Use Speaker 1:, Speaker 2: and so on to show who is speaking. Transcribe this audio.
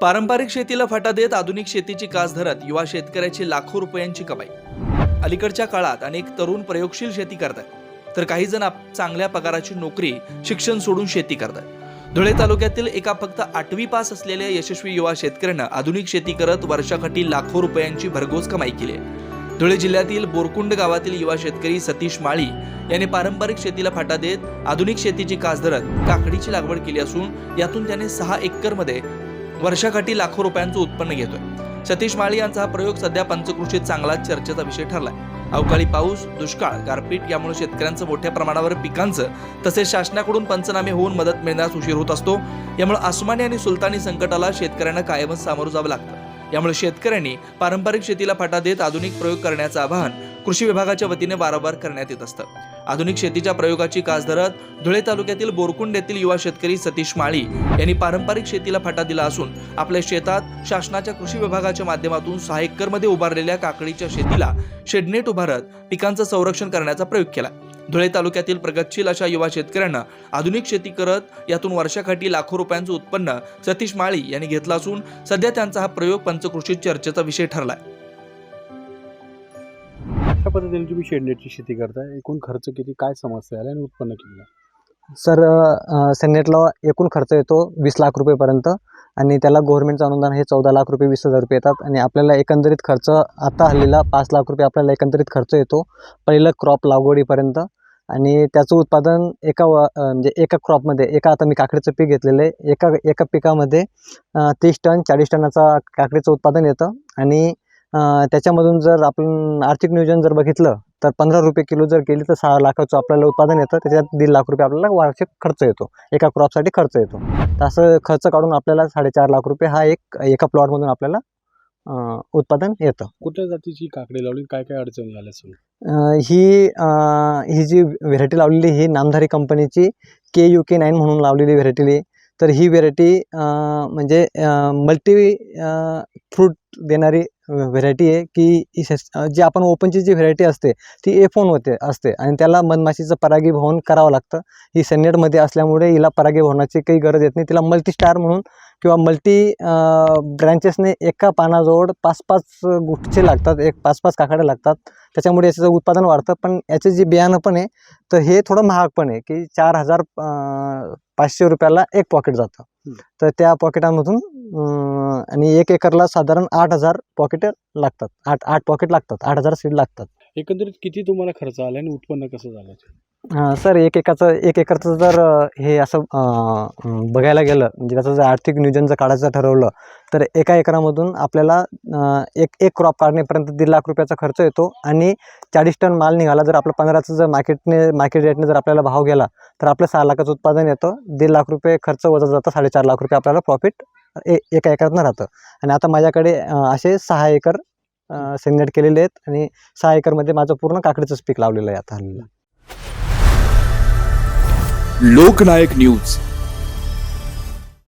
Speaker 1: पारंपरिक शेतीला फाटा देत आधुनिक शेतीची कास धरत युवा शेतकऱ्याची लाखो रुपयांची कमाई. अलीकडच्या काळात अनेक तरुण प्रयोगशील शेती करतात. तर काही जण चांगल्या पगाराची नोकरी शिक्षण सोडून शेती करतात. धुळे तालुक्यातील एका फक्त आठवी पास असलेल्या यशस्वी युवा शेतकऱ्यानं आधुनिक शेती करत वर्षाकाठी लाखो रुपयांची भरघोस कमाई केली आहे. धुळे जिल्ह्यातील बोरकुंड गावातील युवा शेतकरी सतीश माळी याने पारंपरिक शेतीला फाटा देत आधुनिक शेतीची कास धरत काकडीची लागवड केली असून यातून त्याने सहा एकरमध्ये वर्षाकाठी लाखो रुपयांचं उत्पन्न घेतोय. सतीश माळी यांचा हा प्रयोग सध्या पंचकृषीत चांगलाच चर्चेचा विषय ठरलाय. अवकाळी पाऊस दुष्काळ गारपीट यामुळे शेतकऱ्यांचं मोठ्या प्रमाणावर पिकांचं तसेच शासनाकडून पंचनामे होऊन मदत मिळण्यास उशीर होत असतो. यामुळे आसमानी आणि सुलतानी संकटाला शेतकऱ्यांना कायमच सामोरं जावं लागतं. यामुळे शेतकऱ्यांनी पारंपरिक शेतीला फाटा देत आधुनिक प्रयोग करण्याचं आवाहन कृषी विभागाच्या वतीने वारंवार करण्यात येत असतं. आधुनिक शेतीच्या प्रयोगाची कास धरत धुळे तालुक्यातील बोरकुंड येथील युवा शेतकरी सतीश माळी यांनी पारंपरिक शेतीला फाटा दिला असून आपल्या शेतात शासनाच्या कृषी विभागाच्या माध्यमातून सहा एकरमध्ये उभारलेल्या काकडीच्या शेतीला शेडनेट उभारत पिकांचं संरक्षण करण्याचा प्रयोग केला. धुळे तालुक्यातील प्रगतशील अशा युवा शेतकऱ्यांना आधुनिक शेती करत यातून वर्षाकाठी लाखो रुपयांचं उत्पन्न सतीश माळी यांनी घेतलं असून सध्या त्यांचा हा प्रयोग पंचकृषीत चर्चेचा विषय ठरलाय.
Speaker 2: कशा पद्धतीने तुम्ही शेडनेटची शेती करताय? एकूण खर्च किती? काय समस्या आल्या आणि उत्पन्न किती
Speaker 3: सर अ, सेनेटला एकूण खर्च येतो वीस लाख रुपयेपर्यंत आणि त्याला गव्हर्नमेंटचं अनुदान हे चौदा लाख रुपये वीस हजार रुपये येतात आणि आपल्याला एकंदरीत खर्च आता हल्लीला पाच लाख रुपये आपल्याला एकंदरीत खर्च येतो. पहिलं क्रॉप लागवडीपर्यंत आणि त्याचं उत्पादन एका व म्हणजे एका क्रॉपमध्ये एका आता मी काकडीचं पीक घेतलेलं आहे. एका एका पिकामध्ये तीस टन चाळीस टनाचा काकडीचं उत्पादन येतं आणि त्याच्यामधून जर आपण आर्थिक नियोजन जर बघितलं तर पंधरा रुपये किलो जर केली तर सहा लाखाचं आपल्याला उत्पादन येतं. त्याच्यात दीड लाख रुपये आपल्याला वार्षिक खर्च येतो. एका क्रॉपसाठी खर्च येतो. तर असं खर्च काढून आपल्याला साडेचार लाख रुपये हा एक एका प्लॉटमधून आपल्याला उत्पादन येतं.
Speaker 2: कुठल्या जातीची काकडी लावली? काय काय अडचणी आल्या
Speaker 3: ही ही जी व्हेरायटी लावलेली ही नामधारी कंपनीची के यू के नाईन म्हणून लावलेली व्हेरायटी तर ही व्हेरायटी म्हणजे मल्टी फ्रूट देणारी व्हेरायटी आहे की ही सस- जी आपण ओपनची जी व्हेरायटी असते ती ए फोन होते असते. आणि त्याला मधमाशीचं परागीभवन करावं लागतं. ही सन्नेटमध्ये असल्यामुळे हिला परागीभवनाची काही गरज येत नाही. तिला मल्टी स्टार म्हणून किंवा मल्टी ब्रँचेसने एका पानाजवळ पाच पाच गुठचे लागतात एक पाच पाच काकड्या लागतात. त्याच्यामुळे याचं उत्पादन वाढतं. पण याचे जे बियाणं पण आहे तर हे थोडं महाग पण आहे की चार हजार पाचशे रुपयाला एक पॉकेट जातं. तर त्या पॉकेटामधून आणि एक एकरला साधारण आठ हजार पॉकेट लागतात. आठ आठ पॉकेट लागतात. आठ हजार सीड लागतात.
Speaker 2: एकंदरीत किती तुम्हाला खर्च आला आणि उत्पन्न कसं झालं?
Speaker 3: सर एक एकाचं एक एकरचं जर हे असं बघायला गेलं म्हणजे त्याचं जर आर्थिक नियोजन जर काढायचं ठरवलं तर एका एकरामधून आपल्याला एक एक क्रॉप काढण्यापर्यंत दीड लाख रुपयाचा खर्च येतो आणि चाळीस टन माल निघाला जर आपलं पंधराचं जर मार्केटने मार्केट रेटने जर आपल्याला भाव गेला तर आपलं सहा लाखाचं उत्पादन येतं दीड लाख रुपये खर्च वजा जातं साडेचार लाख रुपये आपल्याला प्रॉफिट ए एका एकरातनं राहतं. आणि आता माझ्याकडे असे सहा एकर सेग्नेट केलेले आहेत आणि सहा एकरमध्ये माझं पूर्ण काकडीचंच पीक लावलेलं आहे आता हल्लीला
Speaker 4: लोकनायक न्यूज.